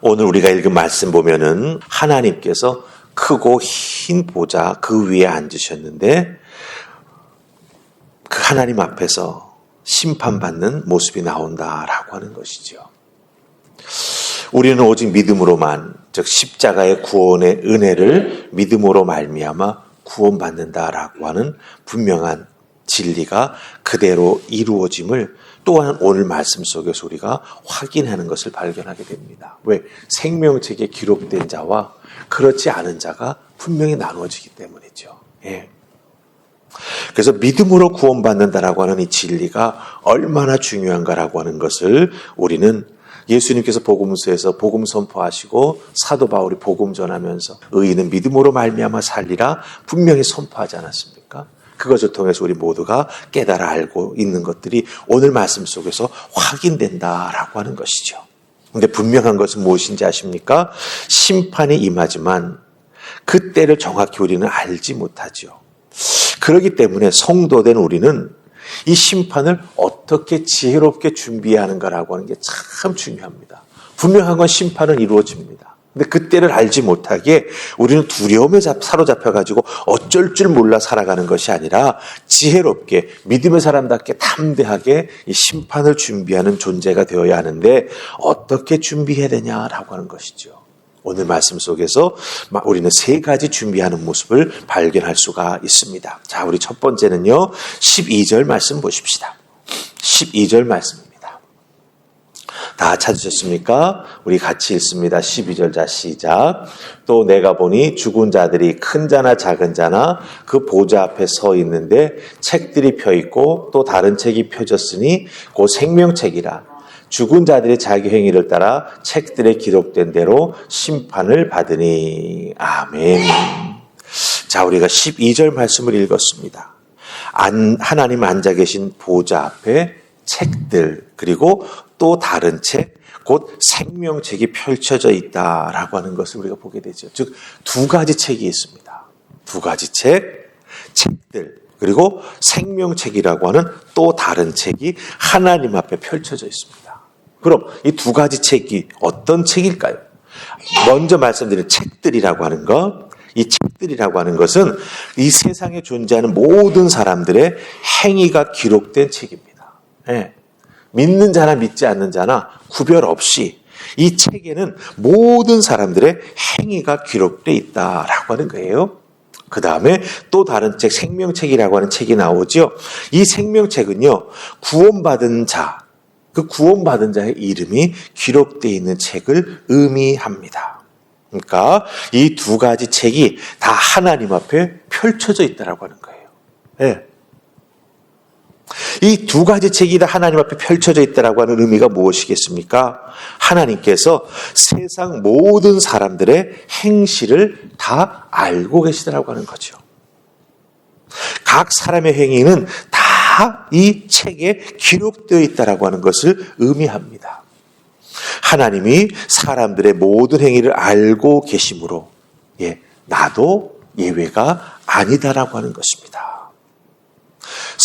오늘 우리가 읽은 말씀 보면은 하나님께서 크고 흰 보좌 그 위에 앉으셨는데 그 하나님 앞에서 심판받는 모습이 나온다라고 하는 것이죠. 우리는 오직 믿음으로만 즉 십자가의 구원의 은혜를 믿음으로 말미암아 구원받는다라고 하는 분명한 진리가 그대로 이루어짐을 또한 오늘 말씀 속에서 우리가 확인하는 것을 발견하게 됩니다. 왜? 생명책에 기록된 자와 그렇지 않은 자가 분명히 나누어지기 때문이죠. 예. 그래서 믿음으로 구원받는다라고 하는 이 진리가 얼마나 중요한가라고 하는 것을 우리는 예수님께서 복음서에서 복음 선포하시고 사도 바울이 복음 전하면서 의인은 믿음으로 말미암아 살리라 분명히 선포하지 않았습니까? 그것을 통해서 우리 모두가 깨달아 알고 있는 것들이 오늘 말씀 속에서 확인된다라고 하는 것이죠. 근데 분명한 것은 무엇인지 아십니까? 심판이 임하지만 그 때를 정확히 우리는 알지 못하죠. 그렇기 때문에 성도된 우리는 이 심판을 어떻게 지혜롭게 준비하는가라고 하는 게 참 중요합니다. 분명한 건 심판은 이루어집니다. 근데 그때를 알지 못하게 우리는 두려움에 사로잡혀가지고 어쩔 줄 몰라 살아가는 것이 아니라 지혜롭게 믿음의 사람답게 담대하게 이 심판을 준비하는 존재가 되어야 하는데 어떻게 준비해야 되냐라고 하는 것이죠. 오늘 말씀 속에서 우리는 세 가지 준비하는 모습을 발견할 수가 있습니다. 자, 우리 첫 번째는요, 12절 말씀 보십시다. 12절 말씀입니 다. 다 찾으셨습니까? 우리 같이 읽습니다. 12절 자 시작. 또 내가 보니 죽은 자들이 큰 자나 작은 자나 그 보좌 앞에 서 있는데 책들이 펴 있고 또 다른 책이 펴졌으니 그 생명책이라. 죽은 자들이 자기 행위를 따라 책들에 기록된 대로 심판을 받으니 아멘. 자, 우리가 12절 말씀을 읽었습니다. 안, 하나님 앉아 계신 보좌 앞에 책들 그리고 또 다른 책, 곧 생명책이 펼쳐져 있다라고 하는 것을 우리가 보게 되죠. 즉, 두 가지 책이 있습니다. 두 가지 책, 책들, 그리고 생명책이라고 하는 또 다른 책이 하나님 앞에 펼쳐져 있습니다. 그럼 이 두 가지 책이 어떤 책일까요? 먼저 말씀드린 책들이라고 하는 것, 이 책들이라고 하는 것은 이 세상에 존재하는 모든 사람들의 행위가 기록된 책입니다. 네. 믿는 자나 믿지 않는 자나 구별 없이 이 책에는 모든 사람들의 행위가 기록되어 있다라고 하는 거예요. 그 다음에 또 다른 책, 생명책이라고 하는 책이 나오죠. 이 생명책은요, 구원받은 자, 그 구원받은 자의 이름이 기록되어 있는 책을 의미합니다. 그러니까 이 두 가지 책이 다 하나님 앞에 펼쳐져 있다라고 하는 거예요. 네. 이 두 가지 책이 다 하나님 앞에 펼쳐져 있다라고 하는 의미가 무엇이겠습니까? 하나님께서 세상 모든 사람들의 행실을 다 알고 계시다라고 하는 거죠. 각 사람의 행위는 다 이 책에 기록되어 있다라고 하는 것을 의미합니다. 하나님이 사람들의 모든 행위를 알고 계심으로 예, 나도 예외가 아니다라고 하는 것입니다.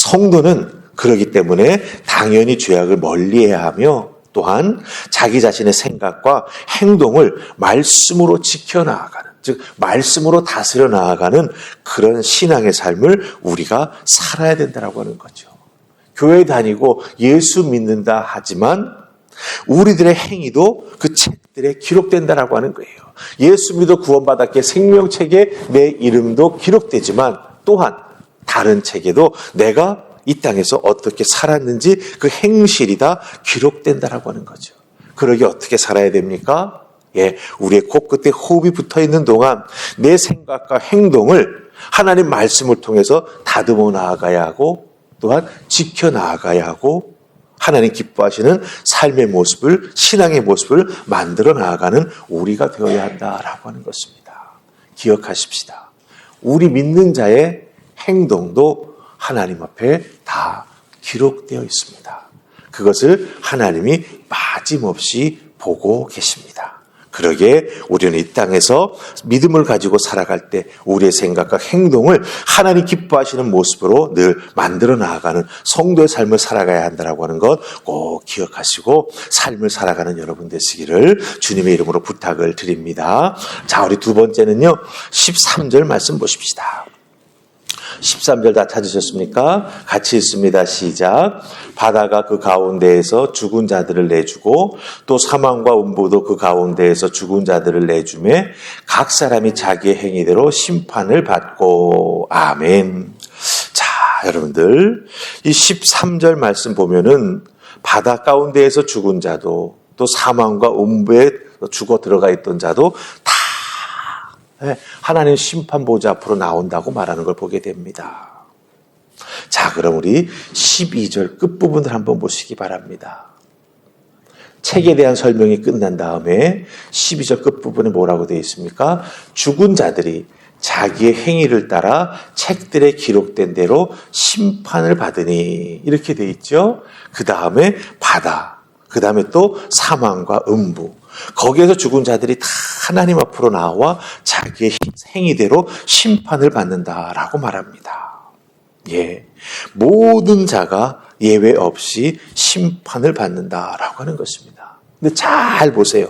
성도는 그러기 때문에 당연히 죄악을 멀리해야 하며 또한 자기 자신의 생각과 행동을 말씀으로 지켜나가는, 즉, 말씀으로 다스려 나아가는 그런 신앙의 삶을 우리가 살아야 된다고 하는 거죠. 교회 다니고 예수 믿는다 하지만 우리들의 행위도 그 책들에 기록된다라고 하는 거예요. 예수 믿어 구원받았기에 생명책에 내 이름도 기록되지만 또한 다른 책에도 내가 이 땅에서 어떻게 살았는지 그 행실이 다 기록된다라고 하는 거죠. 그러게 어떻게 살아야 됩니까? 예, 우리의 코끝에 호흡이 붙어 있는 동안 내 생각과 행동을 하나님 말씀을 통해서 다듬어 나아가야 하고 또한 지켜 나아가야 하고 하나님 기뻐하시는 삶의 모습을 신앙의 모습을 만들어 나아가는 우리가 되어야 한다라고 하는 것입니다. 기억하십시다. 우리 믿는 자의 행동도 하나님 앞에 다 기록되어 있습니다. 그것을 하나님이 빠짐없이 보고 계십니다. 그러게 우리는 이 땅에서 믿음을 가지고 살아갈 때 우리의 생각과 행동을 하나님 기뻐하시는 모습으로 늘 만들어 나아가는 성도의 삶을 살아가야 한다라고 하는 것 꼭 기억하시고 삶을 살아가는 여러분 되시기를 주님의 이름으로 부탁을 드립니다. 자, 우리 두 번째는요. 13절 말씀 보십시다. 13절 다 찾으셨습니까? 같이 있습니다. 시작. 바다가 그 가운데에서 죽은 자들을 내주고 또 사망과 음부도 그 가운데에서 죽은 자들을 내주매 각 사람이 자기의 행위대로 심판을 받고 아멘. 자, 여러분들 이 13절 말씀 보면은 바다 가운데에서 죽은 자도 또 사망과 음부에 죽어 들어가 있던 자도 다 예, 하나님 심판 보좌 앞으로 나온다고 말하는 걸 보게 됩니다. 자, 그럼 우리 12절 끝부분을 한번 보시기 바랍니다. 책에 대한 설명이 끝난 다음에 12절 끝부분에 뭐라고 되어 있습니까? 죽은 자들이 자기의 행위를 따라 책들에 기록된 대로 심판을 받으니 이렇게 되어 있죠. 그 다음에 바다, 그 다음에 또 사망과 음부, 거기에서 죽은 자들이 다 하나님 앞으로 나와 자기의 행위대로 심판을 받는다라고 말합니다. 예. 모든 자가 예외 없이 심판을 받는다라고 하는 것입니다. 근데 잘 보세요.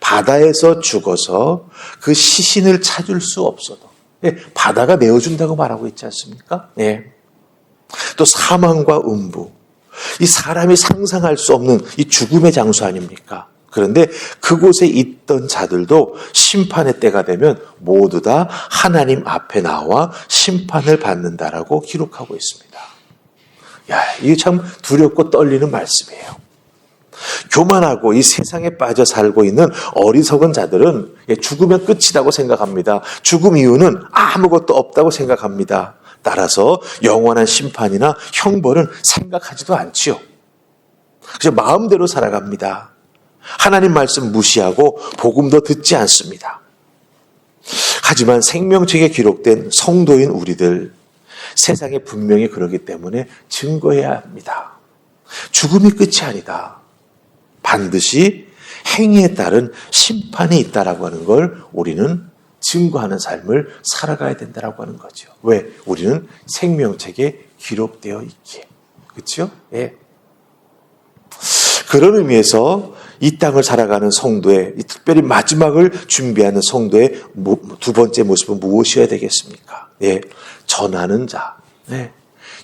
바다에서 죽어서 그 시신을 찾을 수 없어도 예, 바다가 내어준다고 말하고 있지 않습니까? 예. 또 사망과 음부. 이 사람이 상상할 수 없는 이 죽음의 장소 아닙니까? 그런데 그곳에 있던 자들도 심판의 때가 되면 모두 다 하나님 앞에 나와 심판을 받는다라고 기록하고 있습니다. 야, 이게 참 두렵고 떨리는 말씀이에요. 교만하고 이 세상에 빠져 살고 있는 어리석은 자들은 죽으면 끝이라고 생각합니다. 죽음 이유는 아무것도 없다고 생각합니다. 따라서 영원한 심판이나 형벌은 생각하지도 않지요. 그저 마음대로 살아갑니다. 하나님 말씀 무시하고 복음도 듣지 않습니다. 하지만 생명책에 기록된 성도인 우리들 세상에 분명히 그러기 때문에 증거해야 합니다. 죽음이 끝이 아니다. 반드시 행위에 따른 심판이 있다라고 하는 걸 우리는 증거하는 삶을 살아가야 된다라고 하는 거죠. 왜? 우리는 생명책에 기록되어 있기에. 그렇죠? 예. 그런 의미에서 이 땅을 살아가는 성도의 특별히 마지막을 준비하는 성도의 두 번째 모습은 무엇이어야 되겠습니까? 예, 전하는 자. 네.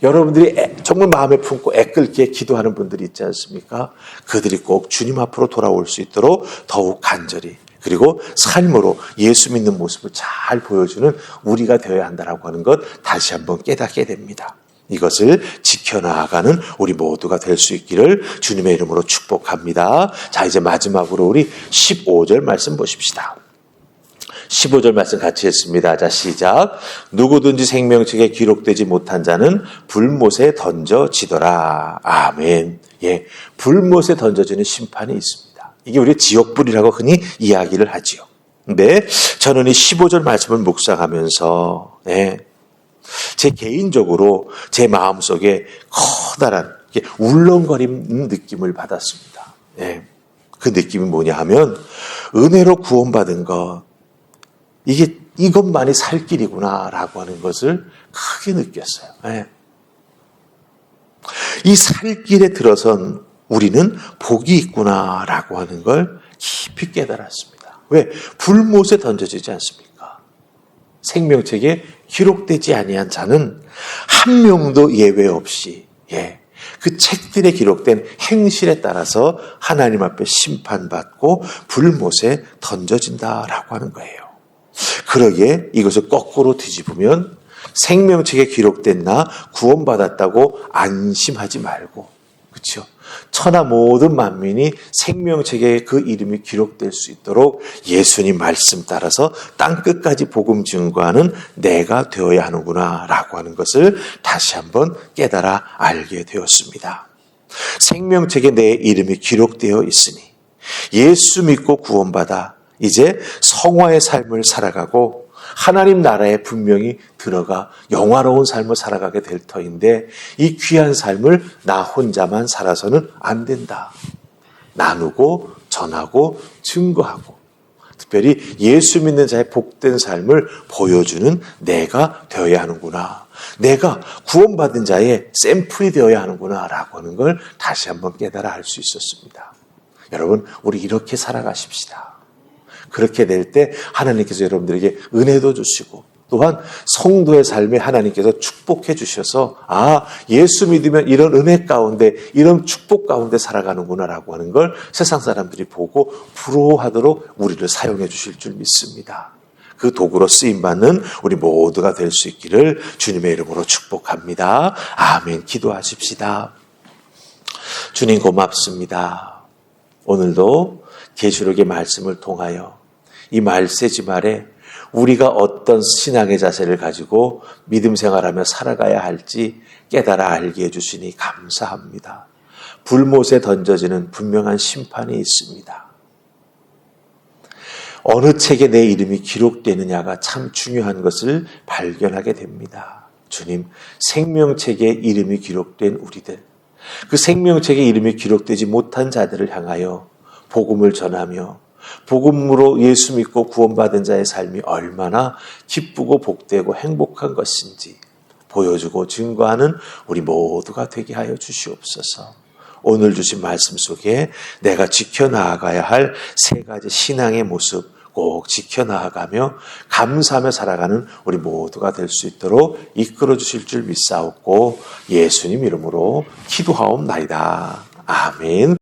여러분들이 정말 마음에 품고 애끓게 기도하는 분들이 있지 않습니까? 그들이 꼭 주님 앞으로 돌아올 수 있도록 더욱 간절히 그리고 삶으로 예수 믿는 모습을 잘 보여주는 우리가 되어야 한다라고 하는 것 다시 한번 깨닫게 됩니다. 이것을 지켜나가는 우리 모두가 될 수 있기를 주님의 이름으로 축복합니다. 자, 이제 마지막으로 우리 15절 말씀 보십시다. 15절 말씀 같이 했습니다. 자, 시작. 누구든지 생명책에 기록되지 못한 자는 불못에 던져지더라. 아멘. 예. 불못에 던져지는 심판이 있습니다. 이게 우리 지옥불이라고 흔히 이야기를 하지요. 근데 저는 이 15절 말씀을 묵상하면서, 예. 제 개인적으로 제 마음속에 커다란 울렁거리는 느낌을 받았습니다. 예. 그 느낌이 뭐냐 하면 은혜로 구원받은 것 이게 이것만이 살 길이구나라고 하는 것을 크게 느꼈어요. 예. 이살 길에 들어선 우리는 복이 있구나라고 하는 걸 깊이 깨달았습니다. 왜? 불못에 던져지지 않습니까? 생명책에 기록되지 아니한 자는 한 명도 예외 없이 예. 그 책들에 기록된 행실에 따라서 하나님 앞에 심판받고 불못에 던져진다라고 하는 거예요. 그러기에 이것을 거꾸로 뒤집으면 생명책에 기록된 나 구원받았다고 안심하지 말고 그렇죠? 천하 모든 만민이 생명책에 그 이름이 기록될 수 있도록 예수님 말씀 따라서 땅 끝까지 복음 증거하는 내가 되어야 하는구나라고 하는 것을 다시 한번 깨달아 알게 되었습니다. 생명책에 내 이름이 기록되어 있으니 예수 믿고 구원받아 이제 성화의 삶을 살아가고 하나님 나라에 분명히 들어가 영화로운 삶을 살아가게 될 터인데 이 귀한 삶을 나 혼자만 살아서는 안 된다. 나누고 전하고 증거하고 특별히 예수 믿는 자의 복된 삶을 보여주는 내가 되어야 하는구나. 내가 구원받은 자의 샘플이 되어야 하는구나라고 하는 걸 다시 한번 깨달아 알 수 있었습니다. 여러분, 우리 이렇게 살아가십시다. 그렇게 될 때 하나님께서 여러분들에게 은혜도 주시고 또한 성도의 삶에 하나님께서 축복해 주셔서 아 예수 믿으면 이런 은혜 가운데 이런 축복 가운데 살아가는구나라고 하는 걸 세상 사람들이 보고 부러워하도록 우리를 사용해 주실 줄 믿습니다. 그 도구로 쓰임 받는 우리 모두가 될 수 있기를 주님의 이름으로 축복합니다. 아멘. 기도하십시다. 주님 고맙습니다. 오늘도 계시록의 말씀을 통하여 이 말세지 말에 우리가 어떤 신앙의 자세를 가지고 믿음 생활하며 살아가야 할지 깨달아 알게 해주시니 감사합니다. 불못에 던져지는 분명한 심판이 있습니다. 어느 책에 내 이름이 기록되느냐가 참 중요한 것을 발견하게 됩니다. 주님, 생명책에 이름이 기록된 우리들, 그 생명책에 이름이 기록되지 못한 자들을 향하여 복음을 전하며 복음으로 예수 믿고 구원받은 자의 삶이 얼마나 기쁘고 복되고 행복한 것인지 보여주고 증거하는 우리 모두가 되게 하여 주시옵소서. 오늘 주신 말씀 속에 내가 지켜나가야 할 세 가지 신앙의 모습 꼭 지켜나가며 감사하며 살아가는 우리 모두가 될 수 있도록 이끌어 주실 줄 믿사옵고 예수님 이름으로 기도하옵나이다. 아멘.